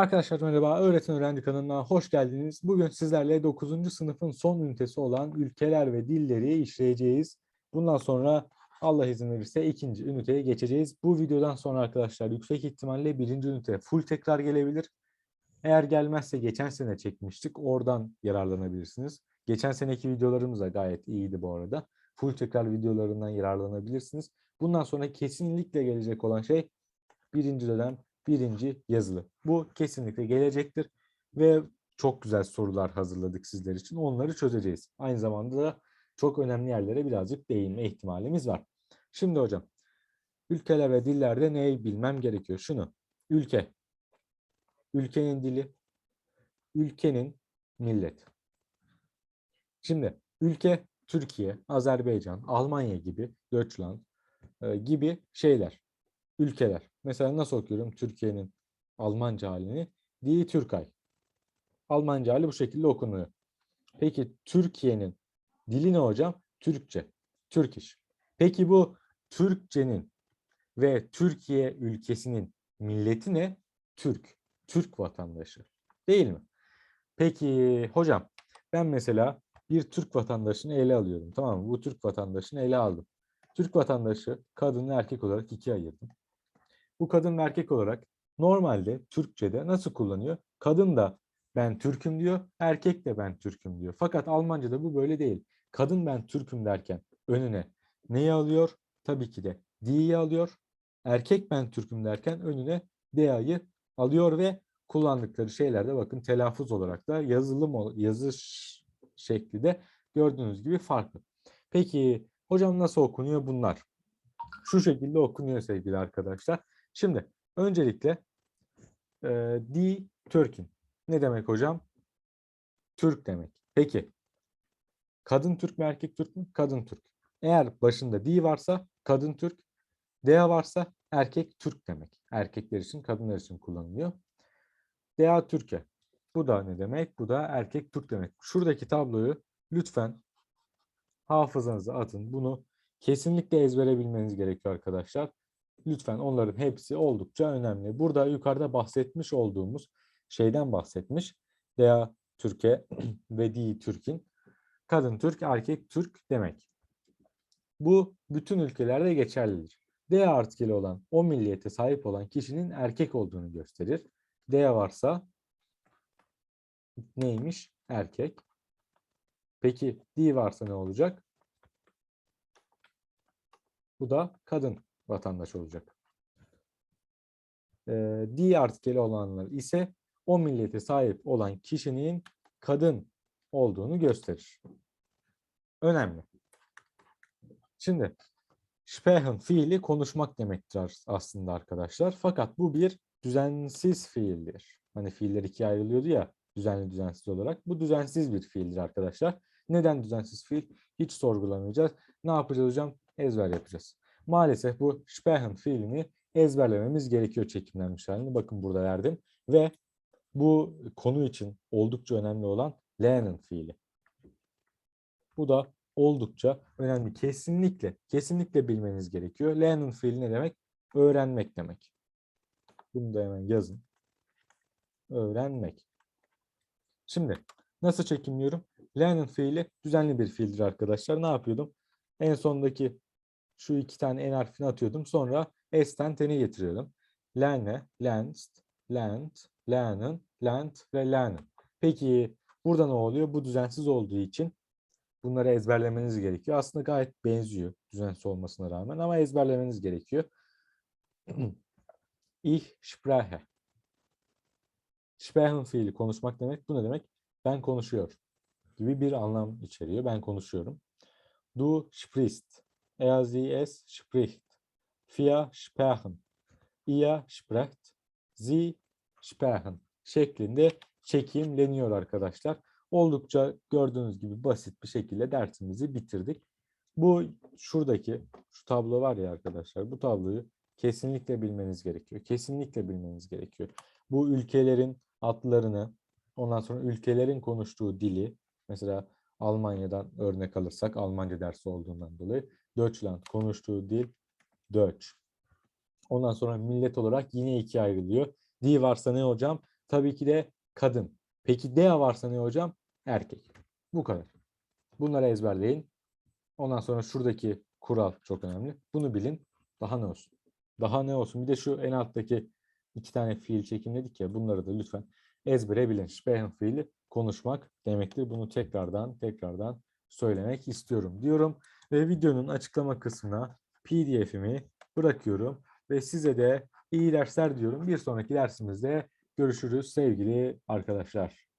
Arkadaşlar merhaba, Öğreten Öğrenci kanalına hoş geldiniz. Bugün sizlerle 9. sınıfın son ünitesi olan ülkeler ve dilleri işleyeceğiz. Bundan sonra Allah izin verirse ikinci üniteye geçeceğiz. Bu videodan sonra arkadaşlar yüksek ihtimalle birinci ünite full tekrar gelebilir. Eğer gelmezse geçen sene çekmiştik, oradan yararlanabilirsiniz. Geçen seneki videolarımız da gayet iyiydi bu arada. Full tekrar videolarından yararlanabilirsiniz. Bundan sonra kesinlikle gelecek olan şey birinci dönem birinci yazılı. Bu kesinlikle gelecektir ve çok güzel sorular hazırladık sizler için. Onları çözeceğiz. Aynı zamanda da çok önemli yerlere birazcık değinme ihtimalimiz var. Şimdi hocam, ülkeler ve dillerde neyi bilmem gerekiyor? Şunu, ülke, ülkenin dili, ülkenin millet. Şimdi ülke Türkiye, Azerbaycan, Almanya gibi, Deutschland e, gibi şeyler, ülkeler. Mesela nasıl okuyorum Türkiye'nin Almanca halini? Die Türkay. Almanca hali bu şekilde okunuyor. Peki Türkiye'nin dili ne hocam? Türkçe. Türk iş. Peki bu Türkçenin ve Türkiye ülkesinin milleti ne? Türk. Türk vatandaşı. Değil mi? Peki hocam ben mesela bir Türk vatandaşını ele alıyorum. Tamam mı? Bu Türk vatandaşını ele aldım. Türk vatandaşı kadın erkek olarak ikiye ayırdım. Bu kadın ve erkek olarak normalde Türkçe'de nasıl kullanıyor? Kadın da ben Türk'üm diyor, erkek de ben Türk'üm diyor. Fakat Almanca'da bu böyle değil. Kadın ben Türk'üm derken önüne neyi alıyor? Tabii ki de die'yi alıyor. Erkek ben Türk'üm derken önüne dea'yı alıyor ve kullandıkları şeylerde bakın telaffuz olarak da yazılım yazı şekli de gördüğünüz gibi farklı. Peki hocam nasıl okunuyor bunlar? Şu şekilde okunuyor sevgili arkadaşlar. Şimdi öncelikle e, di Türk'ün. Ne demek hocam? Türk demek. Peki kadın Türk mü erkek Türk mü? Kadın Türk. Eğer başında di varsa kadın Türk, dea varsa erkek Türk demek. Erkekler için, kadınlar için kullanılıyor. Dea Türkiye. Bu da ne demek? Bu da erkek Türk demek. Şuradaki tabloyu lütfen hafızanıza atın. Bunu kesinlikle ezbere bilmeniz gerekiyor arkadaşlar. Lütfen onların hepsi oldukça önemli. Burada yukarıda bahsetmiş olduğumuz şeyden bahsetmiş. Dea Türkiye ve Di Türk'in kadın Türk, erkek Türk demek. Bu bütün ülkelerde geçerlidir. D artikeli olan o milliyete sahip olan kişinin erkek olduğunu gösterir. D varsa neymiş? Erkek. Peki D varsa ne olacak? Bu da kadın vatandaş olacak. E, D artikeli olanlar ise o millete sahip olan kişinin kadın olduğunu gösterir. Önemli. Şimdi sprechen fiili konuşmak demektir aslında arkadaşlar. Fakat bu bir düzensiz fiildir. Hani fiiller ikiye ayrılıyordu ya düzenli düzensiz olarak. Bu düzensiz bir fiildir arkadaşlar. Neden düzensiz fiil? Hiç sorgulamayacağız. Ne yapacağız hocam? Ezber yapacağız. Maalesef bu sprechen fiilini ezberlememiz gerekiyor çekimlenmiş halini. Bakın burada verdim. Ve bu konu için oldukça önemli olan lernen fiili. Bu da oldukça önemli. Kesinlikle, kesinlikle bilmeniz gerekiyor. Lernen fiili ne demek? Öğrenmek demek. Bunu da hemen yazın. Öğrenmek. Şimdi nasıl çekimliyorum? Lernen fiili düzenli bir fiildir arkadaşlar. Ne yapıyordum? En sondaki şu iki tane n harfini atıyordum. Sonra S'ten ten'i getiriyordum. Lerne, lenst, lent, lernen, lent ve lernen. Peki burada ne oluyor? Bu düzensiz olduğu için bunları ezberlemeniz gerekiyor. Aslında gayet benziyor düzensiz olmasına rağmen ama ezberlemeniz gerekiyor. ich spreche. Sprechen fiili konuşmak demek. Bu ne demek? Ben konuşuyor gibi bir anlam içeriyor. Ben konuşuyorum. Du sprichst. Er, sie, es spricht. Wir sprechen. Ihr sprecht. Sie sprechen şeklinde çekimleniyor arkadaşlar. Oldukça gördüğünüz gibi basit bir şekilde dersimizi bitirdik. Bu şuradaki şu tablo var ya arkadaşlar bu tabloyu kesinlikle bilmeniz gerekiyor. Kesinlikle bilmeniz gerekiyor. Bu ülkelerin adlarını ondan sonra ülkelerin konuştuğu dili mesela Almanya'dan örnek alırsak Almanca dersi olduğundan dolayı Deutschland konuştuğu dil Deutsch. Ondan sonra millet olarak yine ikiye ayrılıyor. Di varsa ne hocam? tabii ki de kadın. Peki dea varsa ne hocam? Erkek. Bu kadar. Bunları ezberleyin. Ondan sonra şuradaki kural çok önemli. Bunu bilin. Daha ne olsun? Daha ne olsun? Bir de şu en alttaki iki tane fiil çekimledik ya. Bunları da lütfen ezbere bilin. Sprechen fiili konuşmak demektir. Bunu tekrardan tekrardan söylemek istiyorum diyorum. Ve videonun açıklama kısmına pdf'imi bırakıyorum. Ve size de iyi dersler diyorum. Bir sonraki dersimizde görüşürüz sevgili arkadaşlar.